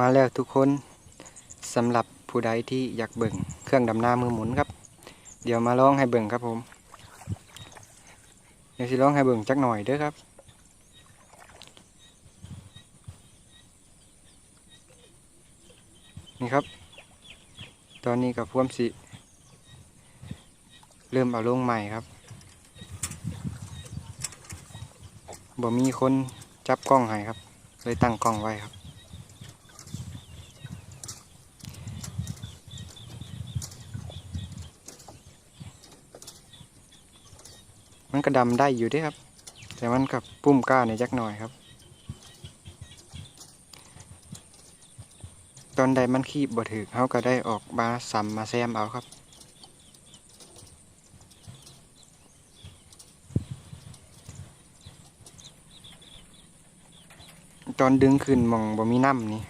มาแล้วทุกคนสำหรับผู้ใดที่อยากเบิ่งเครื่องดำน้ามือหมุนครับ เดี๋ยวมาลองให้เบิ่งครับผมเดี๋ยวสิลองให้เบิ่งจักหน่อยเด้อครับนี่ครับ ตอนนี้กับพ่วมสิ เริ่มเอาลงใหม่ครับบ่มีคนจับกล้องให้ครับ เลยตั้งกล้องไว้ครับ มันก็ดำได้อยู่ด้วยครับ แต่มันกับปุ้มก้าในอยจักหน่อยครับ ตอนใดมันขีบบ่ถือเขาก็ได้ออกมาซ้ำมาแซมเอาครับตอนดึงขึ้นมองบ่มีน้ำนี่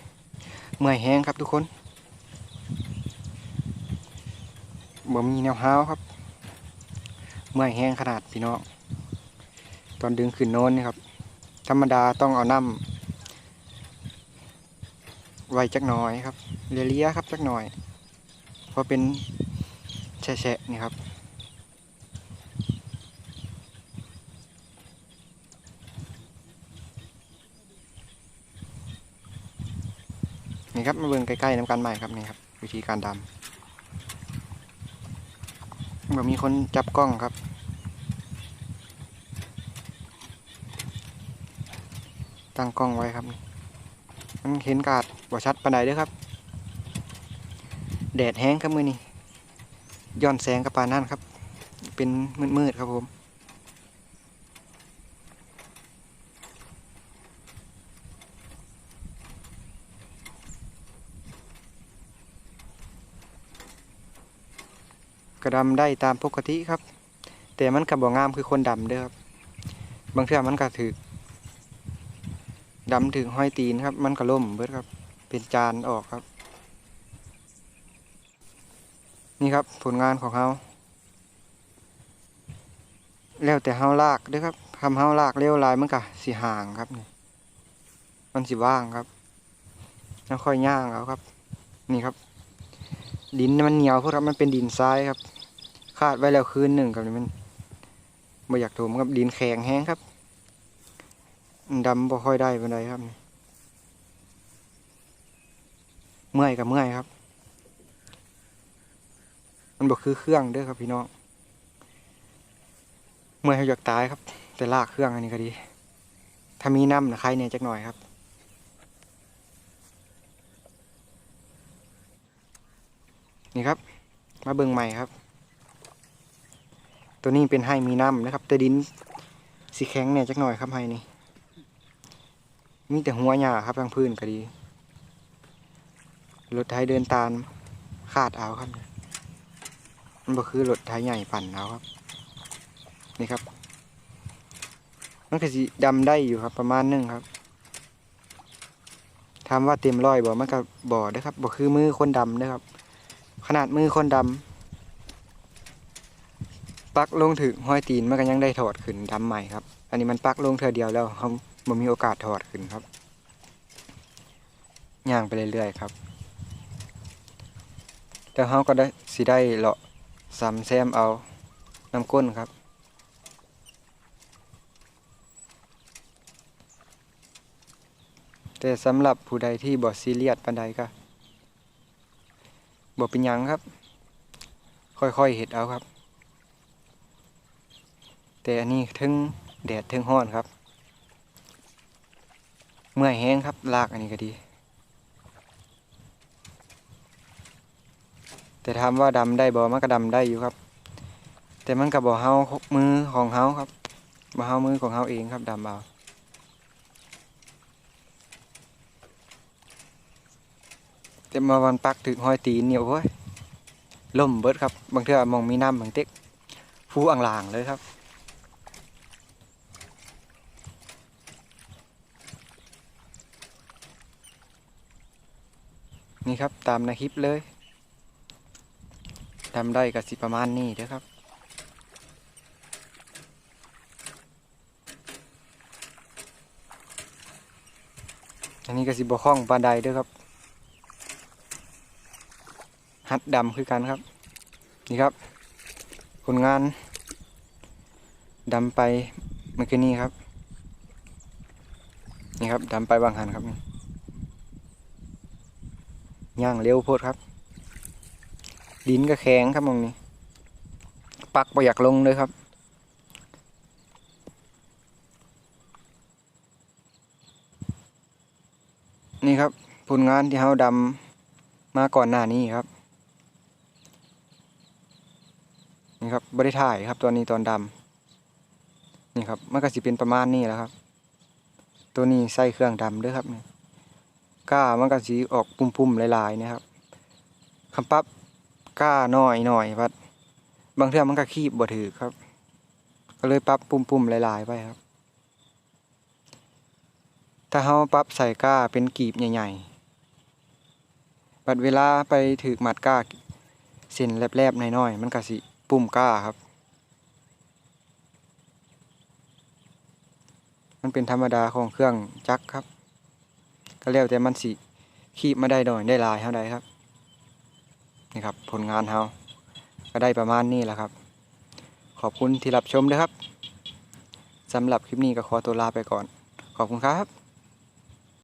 เมื่อยแห้งครับทุกคนบ่มีแนวห้าวครับ เมื่อยแห้งขนาดพี่น้องตอนดึงขึ้นโน้นนี่ครับ ธรรมดาต้องเอาน้ำไว้จักหน่อยครับเลียครับจักหน่อยเพราะเป็นแฉะนี่ครับนี่ครับมาเบิ่งใกล้ๆน้ำกันใหม่ครับนี่ครับ วิธีการดำ แบบมีคนจับกล้องครับ ตั้งกล้องไว้ครับ มันเห็นกาดบ่ชัดปานใดเด้อครับ แดดแห้งครับมือนี้ย้อนแสงกับปานนั่นครับ เป็นมืดๆครับผม กระดำได้ตามปกติครับ แต่มันกับบ่งามคือคนดำเด้อครับบางเทื่อมันก็ถือดำถึงห้อยตีนครับ มันก็ล่มเบิดครับ เป็นจานออกครับ นี่ครับผลงานของเฮาแล้วแต่เฮาลากเด้อครับทำเฮาลากเร็วลายมันก็สิห่างครับนี่มันสิว่างครับแล้วค่อยย่างเอาครับ นี่ครับ ดินมันเหนียวเพราะครับมันเป็นดินทรายครับ คาดไว้แล้วคืนหนึ่งครับนี่มันบ่อยากถมครับดินแข็งแห้งครับดำบ่ค่อยได้ปานใดครับ เมื่อยกับเมื่อยครับ มันบ่คือเครื่องเด้อครับพี่น้อง เมื่อยอยากตายครับ แต่ลากเครื่องอันนี้ก็ดี ถ้ามีน้ำนะใครเนี่ยจักหน่อยครับนี่ครับ มาเบิ่งใหม่ครับ ตัวนี้เป็นไฮมีน้ำนะครับ แต่ดินสีแข็งเนี่ยจักหน่อยครับไฮนี่มีแต่หัวหญ้าครับทางพื้นก็ดี รถไถเดินตามคาดเอาครับมันก็คือรถไถใหญ่ปั่นเอาครับ นี่ครับ มันก็สีดำได้อยู่ครับประมาณนึงครับถามว่าเต็มร้อยบ่มันก็บ่ได้ครับบ่คือมือคนดำนะครับ ขนาดมือคนดำ ปักลงถึงห้อยตีนมันก็ยังได้ถอดขึ้นดำใหม่ครับ อันนี้มันปักลงเธอเดียวแล้วเขาบ่มีโอกาสถอดขึ้นครับย่างไปเรื่อยๆครับแล้วเขาก็ได้สิได้เลาะซ้ำแซมเอาน้ำก้นครับแต่สำหรับผู้ใดที่บ่ซีเรียสปานใดก็บ่เป็นยังครับ ค่อยๆเห็ดเอาครับ แต่อันนี้ถึงแดดถึงร้อนครับ เมื่อยแห้งครับลากอันนี้ก็ดี แต่ถามว่าดำได้บ่มันก็ดำได้อยู่ครับ แต่มันก็บ่เฮามือของเฮาครับบ่เฮามือของเฮาเองครับดำเอาแต่มาวันปักถึงห้อยตีนเหนี่ยโอ้ยล่มเบิดครับ บางเทื่อมองมีน้ำบางเต็กฟูอ่างลางเลยครับ นี่ครับตามในคลิปเลยทำได้กับสิประมาณนี้เด้อครับอันนี้ก็สิบคล้องปลานใดเด้อครับ หัดดำคือกันครับ นี่ครับผลงานดำไปเมื่อกี้นี้ครับ นี่ครับดำไปบางหันครับนี่ ย่างเร็วโพดครับ ดินก็แข็งครับมองนี้ ปักประอยากลงเลยครับนี่ครับผลงานที่เราดำมาก่อนหน้านี้ครับ นี่ครับบริถ่ายครับตัวนี้ตอนดำนี่ครับมันก็สิเป็นประมาณนี้แหล้วครับ ตัวนี้ใส่เครื่องดำด้วยครับนี่ ก้ามันก็สีออกปุ่มๆลายๆนะครับคำปรับก้าน้อยหน่อยวัดบางเทื่อมันก็คีบบ่ถือครับ ก็เลยปรับปุ่มๆลายๆไปครับ ถ้าเฮาปรับใส่ก้าเป็นกีบใหญ่ๆบัดเวลาไปถือหมัดก้าเส้นแลบๆน้อยๆมันก็สิปุ่มก้าครับ มันเป็นธรรมดาของเครื่องจักรครับ ก็แล้วแต่มันสิขีบมาได้ดอยได้ลายเท่าใดครับนี่ครับ ผลงานเฮาก็ได้ประมาณนี้แหละครับ ขอบคุณที่รับชมนะครับสำหรับคลิปนี้ก็ขอตัวลาไปก่อน ขอบคุณครับ